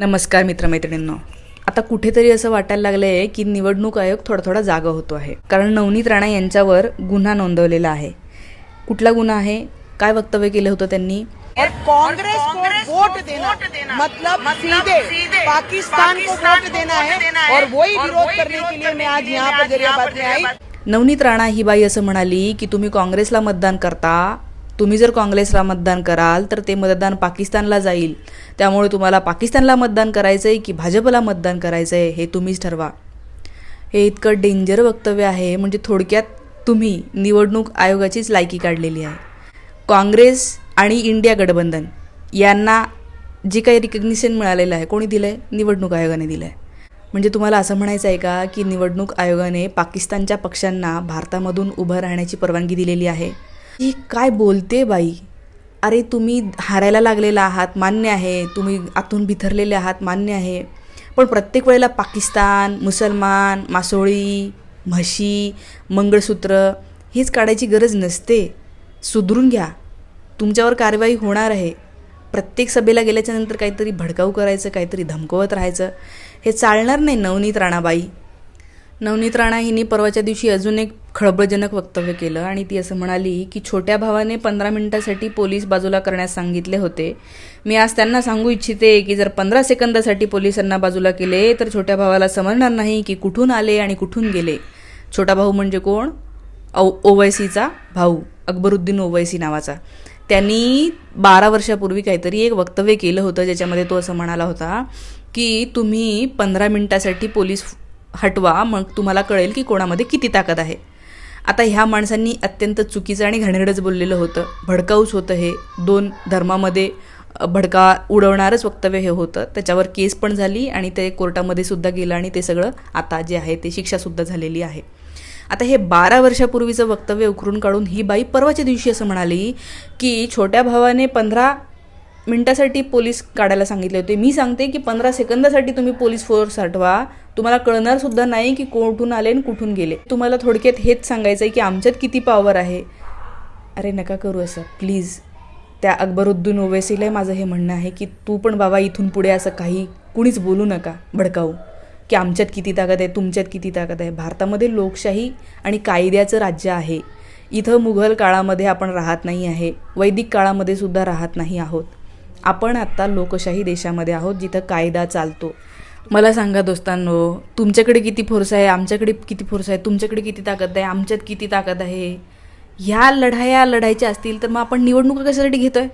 नमस्कार मित्रमैत्रिणींनो. आता कुठेतरी असं वाटायला लागलंय की निवडणूक आयोग थोडा थोडा जागा होतो आहे. कारण नवनीत राणा यांच्यावर गुन्हा नोंदवलेला आहे. कुठला गुन्हा आहे? काय वक्तव्य केलं होतं त्यांनी? और कांग्रेस को वोट देना मतलब सीधे पाकिस्तान को वोट देना है और वही विरोध करने के लिए मैं आज यहाँ पर जरियाबाद में आई। नवनीत राणा ही बाई असं म्हणाली की तुम्ही काँग्रेसला मतदान करता तुम्ही जर काँग्रेसला मतदान कराल तर ते मतदान पाकिस्तानला जाईल. त्यामुळे तुम्हाला पाकिस्तानला मतदान करायचं आहे की भाजपला मतदान करायचं आहे हे तुम्हीच ठरवा. हे इतकं डेंजर वक्तव्य आहे म्हणजे थोडक्यात तुम्ही निवडणूक आयोगाचीच लायकी काढलेली आहे. काँग्रेस आणि इंडिया गठबंधन यांना जे काही रिकग्निशन मिळालेलं आहे कोणी दिलं आहे निवडणूक आयोगाने दिलं आहे म्हणजे तुम्हाला असं म्हणायचं आहे का की निवडणूक आयोगाने पाकिस्तानच्या पक्षांना भारतामधून उभं राहण्याची परवानगी दिलेली आहे? ही काय बोलते बाई? अरे तुम्ही हारायला लागलेला आहात मान्य आहे. तुम्ही आतून भिथरलेले आहात मान्य आहे. पण प्रत्येक वेळेला पाकिस्तान मुसलमान मासोळी म्हशी मंगळसूत्र हेच काढायची गरज नसते. सुधरून घ्या. तुमच्यावर कारवाई होणार आहे. प्रत्येक सभेला गेल्याच्यानंतर काहीतरी भडकाऊ करायचं काहीतरी धमकवत राहायचं. हे चालणार नाही नवनीत राणाबाई. नवनीत राणा हिने परवाच्या दिवशी अजून एक खळबळजनक वक्तव्य केलं आणि ती असं म्हणाली की छोट्या भावाने पंधरा मिनिटासाठी पोलीस बाजूला करण्यास सांगितले होते. मी आज त्यांना सांगू इच्छिते की जर पंधरा सेकंदासाठी पोलिसांना बाजूला केले तर छोट्या भावाला समजणार नाही की कुठून आले आणि कुठून गेले. छोटा भाऊ म्हणजे कोण? औ ओवैसीचा भाऊ अकबरुद्दीन ओवैसी नावाचा. त्यांनी बारा वर्षापूर्वी काहीतरी एक वक्तव्य केलं होतं ज्याच्यामध्ये तो असं म्हणाला होता की तुम्ही पंधरा मिनिटासाठी पोलीस हटवा मग तुम्हाला कळेल की कोणामध्ये किती ताकद आहे. आता ह्या माणसांनी अत्यंत चुकीचं आणि घाणेरडंच बोललेलं होतं. भडकाऊच होतं हे. दोन धर्मामध्ये भडका उडवणारच वक्तव्य हे होतं. त्याच्यावर केस पण झाली आणि ते कोर्टामध्ये सुद्धा गेलं आणि ते सगळं आता जे आहे ते शिक्षासुद्धा झालेली आहे. आता हे बारा वर्षापूर्वीचं वक्तव्य उकरून काढून ही बाई परवाच्या दिवशी असं म्हणाली की छोट्या भावाने पंधरा मिनटासाठी पोलीस काढायला सांगितले होते. मी सांगते की पंधरा सेकंदासाठी तुम्ही पोलीस फोर्स हटवा. तुम्हाला कळणार सुद्धा नाही की कुठून आले आणि कुठून गेले. तुम्हाला थोडक्यात हेच सांगायचं आहे की आमच्यात किती पॉवर आहे. अरे नका करू असं. प्लीज त्या अकबरुद्दीन ओवेसीला माझं हे म्हणणं आहे की तू पण बाबा इथून पुढे असं काही कुणीच बोलू नका भडकावू की आमच्यात किती ताकद आहे तुमच्यात किती ताकद आहे. भारतामध्ये लोकशाही आणि कायद्याचं राज्य आहे. इथं मुघल काळामध्ये आपण राहत नाही आहे. वैदिक काळामध्ये सुद्धा राहत नाही आहोत. आपण आत्ता लोकशाही देशामध्ये आहोत जिथं कायदा चालतो. मला सांगा दोस्तांनो तुमच्याकडे किती फोर्स आहे? आमच्याकडे किती फोर्स आहे? तुमच्याकडे किती ताकद आहे? आमच्यात किती ताकद आहे? ह्या लढाया लढायच्या असतील तर मग आपण निवडणुका कशासाठी घेतोय?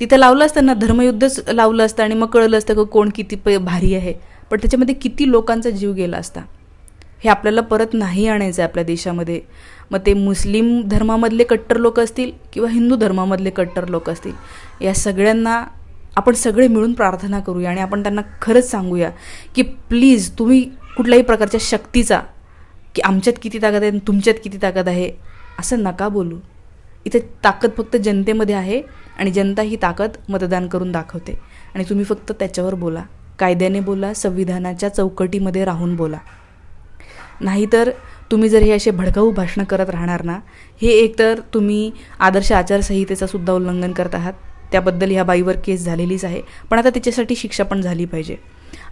तिथं लावलं असतं ना धर्मयुद्धच लावलं असतं आणि मग कळलं असतं की कोण किती प भारी आहे. पण त्याच्यामध्ये किती लोकांचा जीव गेला असता? हे आपल्याला परत नाही आणायचं आहे आपल्या देशामध्ये. मग ते मुस्लिम धर्मामधले कट्टर लोक असतील किंवा हिंदू धर्मामधले कट्टर लोक असतील या सगळ्यांना आपण सगळे मिळून प्रार्थना करूया आणि आपण त्यांना खरंच सांगूया की प्लीज तुम्ही कुठल्याही प्रकारच्या शक्तीचा की आमच्यात किती ताकद आहे आणि तुमच्यात किती ताकद आहे असं नका बोलू. इथे ताकद फक्त जनतेमध्ये आहे आणि जनता ही ताकद मतदान करून दाखवते. आणि तुम्ही फक्त त्याच्यावर बोला. कायद्याने बोला संविधानाच्या चौकटीमध्ये राहून बोला. नाहीतर तुम्ही जर हे असे भडकाऊ भाषणं करत राहणार ना हे एकतर तुम्ही आदर्श आचारसंहितेचं सुद्धा उल्लंघन करत आहात. त्याबद्दल ह्या बाईवर केस झालेलीच आहे. पण आता त्याच्यासाठी शिक्षा पण झाली पाहिजे.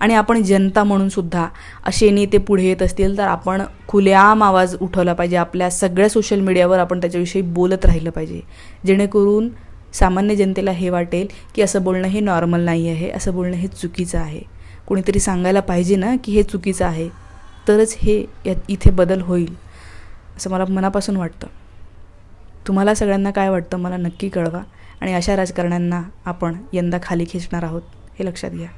आणि आपण जनता म्हणून सुद्धा असे नेते पुढे येत असतील तर आपण खुलेआम आवाज उठवला पाहिजे. आपल्या सगळ्या सोशल मीडियावर आपण त्याच्याविषयी बोलत राहिलं पाहिजे. जेणेकरून सामान्य जनतेला हे वाटेल की असं बोलणं हे नॉर्मल नाही आहे असं बोलणं हे चुकीचं आहे. कोणीतरी सांगायला पाहिजे ना की हे चुकीचं आहे तरच हे इथे बदल होईल असं मला मनापासून वाटतं. तुम्हाला सगळ्यांना काय वाटतं मला नक्की कळवा आणि अशा राजकारण्यांना आपण यंदा खाली खेचणार आहोत हे लक्षात घ्या.